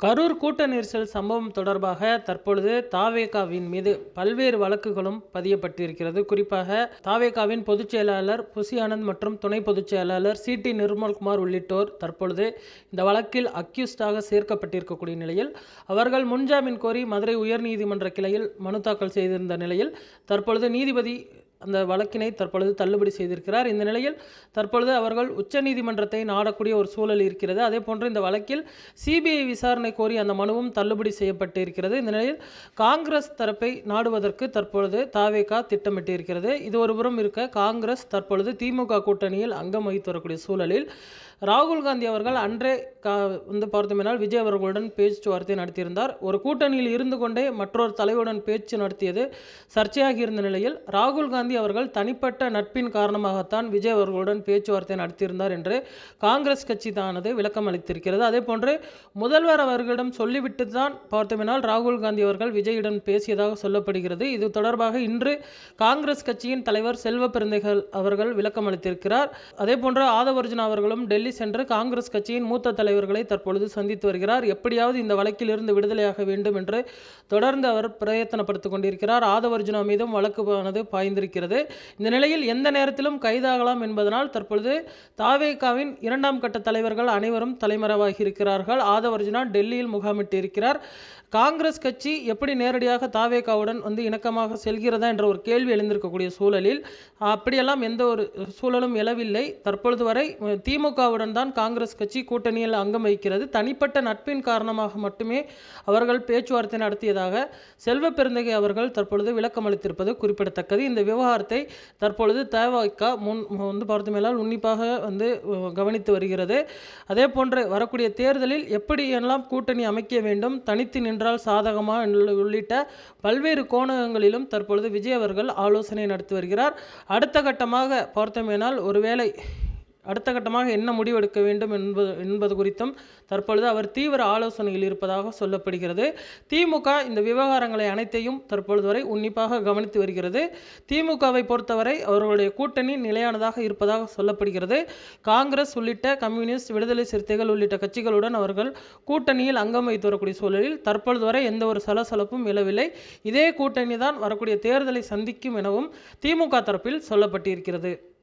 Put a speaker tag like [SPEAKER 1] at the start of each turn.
[SPEAKER 1] கரூர் கூட்ட நெரிசல் சம்பவம் தொடர்பாக தற்பொழுது தாவேகாவின் மீது பல்வேறு வழக்குகளும் பதியப்பட்டிருக்கிறது. குறிப்பாக தாவேகாவின் பொதுச் செயலாளர் புசி ஆனந்த் மற்றும் துணை பொதுச் செயலாளர் சி டி நிர்மல்குமார் உள்ளிட்டோர் தற்பொழுது இந்த வழக்கில் அக்யூஸ்டாக சேர்க்கப்பட்டிருக்கக்கூடிய நிலையில் அவர்கள் முன்ஜாமீன் கோரி மதுரை உயர்நீதிமன்ற கிளையில் மனு தாக்கல் செய்திருந்த நிலையில் தற்பொழுது நீதிபதி அந்த வழக்கினை தற்பொழுது தள்ளுபடி செய்திருக்கிறார். இந்த நிலையில் தற்பொழுது அவர்கள் உச்சநீதிமன்றத்தை நாடக்கூடிய ஒரு சூழல் இருக்கிறது. அதே போன்று இந்த வழக்கில் சிபிஐ விசாரணை கோரி அந்த மனுவும் தள்ளுபடி செய்யப்பட்டு இருக்கிறது இந்த நிலையில் காங்கிரஸ் தரப்பை நாடுவதற்கு தற்பொழுது தாவேகா திட்டமிட்டிருக்கிறது. இது ஒருபுறம் இருக்க காங்கிரஸ் தற்பொழுது திமுக கூட்டணியில் அங்கம் வகித்து வரக்கூடிய சூழலில் ராகுல் காந்தி அவர்கள் அன்றே கா வந்து பார்த்தோமெனால் விஜய் அவர்களுடன் பேச்சுவார்த்தை நடத்தியிருந்தார். ஒரு கூட்டணியில் இருந்து கொண்டே மற்றொரு தலைவருடன் பேச்சு நடத்தியது சர்ச்சையாகி இருந்த நிலையில் ராகுல் காந்தி அவர்கள் தனிப்பட்ட நட்பின் காரணமாகத்தான் விஜய் அவர்களுடன் பேச்சுவார்த்தை நடத்தியிருந்தார் என்று காங்கிரஸ் கட்சி தானது விளக்கம் அளித்திருக்கிறது. அதே போன்று முதல்வர் அவர்களிடம் சொல்லிவிட்டு தான் பார்த்தோமெனால் ராகுல் காந்தி அவர்கள் விஜயிடம் பேசியதாக சொல்லப்படுகிறது. இது தொடர்பாக இன்று காங்கிரஸ் கட்சியின் தலைவர் செல்வ பெருந்தைகள் அவர்கள் விளக்கம் அளித்திருக்கிறார். அதே போன்று ஆதவர்ஜுனா அவர்களும் டெல்லி சென்று காங்கிரஸ் கட்சியின் மூத்த தலைவர்களை தற்பொழுது சந்தித்து வருகிறார். எப்படியாவது இந்த வழக்கிலிருந்து விடுதலையாக வேண்டும் என்று தொடர்ந்து அவர் பிரயத்தனப்படுத்திக் கொண்டிருக்கிறார். ஆதவர்ஜுனா மீதும் வழக்கு பாய்ந்திருக்கிறது. இந்த நிலையில் எந்த நேரத்திலும் கைதாகலாம் என்பதனால் தற்பொழுது தாவேகாவின் இரண்டாம் கட்ட தலைவர்கள் அனைவரும் தலைமறைவாகி இருக்கிறார்கள் ஆதவர்ஜுனா டெல்லியில் முகாமிட்டு இருக்கிறார். காங்கிரஸ் கட்சி எப்படி நேரடியாக தாவேகாவுடன் வந்து இணக்கமாக செல்கிறதா என்ற ஒரு கேள்வி எழுந்திருக்கக்கூடிய சூழலில் அப்படியெல்லாம் எந்த ஒரு சூழலும் எழவில்லை. தற்பொழுது வரை திமுகவுடன் தான் காங்கிரஸ் கட்சி கூட்டணியில் அங்கம் வகிக்கிறது. தனிப்பட்ட நட்பின் காரணமாக மட்டுமே அவர்கள் பேச்சுவார்த்தை நடத்தியதாக செல்வ பெருந்தகை அவர்கள் தற்பொழுது விளக்கம் அளித்திருப்பது குறிப்பிடத்தக்கது. இந்த விவகாரத்தை தற்பொழுது தேவாய்க்கா முன் வந்து பார்த்தமேலால் உன்னிப்பாக வந்து கவனித்து வருகிறது. அதே போன்று வரக்கூடிய தேர்தலில் எப்படியெல்லாம் கூட்டணி அமைக்க வேண்டும் தனித்து நின்றால் சாதகமா உள்ளிட்ட பல்வேறு கோணங்களிலும் தற்பொழுது விஜய் அவர்கள் ஆலோசனை நடத்தி வருகிறார். அடுத்த கட்டமாக பார்த்தோமேனால் ஒருவேளை அடுத்த கட்டமாக என்ன முடிவெடுக்க வேண்டும் என்பது என்பது குறித்தும் தற்பொழுது அவர் தீவிர ஆலோசனையில் இருப்பதாக சொல்லப்படுகிறது. திமுக இந்த விவகாரங்களை அனைத்தையும் தற்பொழுது வரை உன்னிப்பாக கவனித்து வருகிறது. திமுகவை பொறுத்தவரை அவர்களுடைய கூட்டணி நிலையானதாக இருப்பதாக சொல்லப்படுகிறது. காங்கிரஸ் உள்ளிட்ட கம்யூனிஸ்ட் விடுதலை சிறுத்தைகள் உள்ளிட்ட கட்சிகளுடன் அவர்கள் கூட்டணியில் அங்கம் வைத்து வரக்கூடிய சூழலில் தற்பொழுது வரை எந்த ஒரு சலசலப்பும் இழவில்லை இதே கூட்டணி தான் வரக்கூடிய தேர்தலை சந்திக்கும் எனவும் திமுக தரப்பில் சொல்லப்பட்டிருக்கிறது.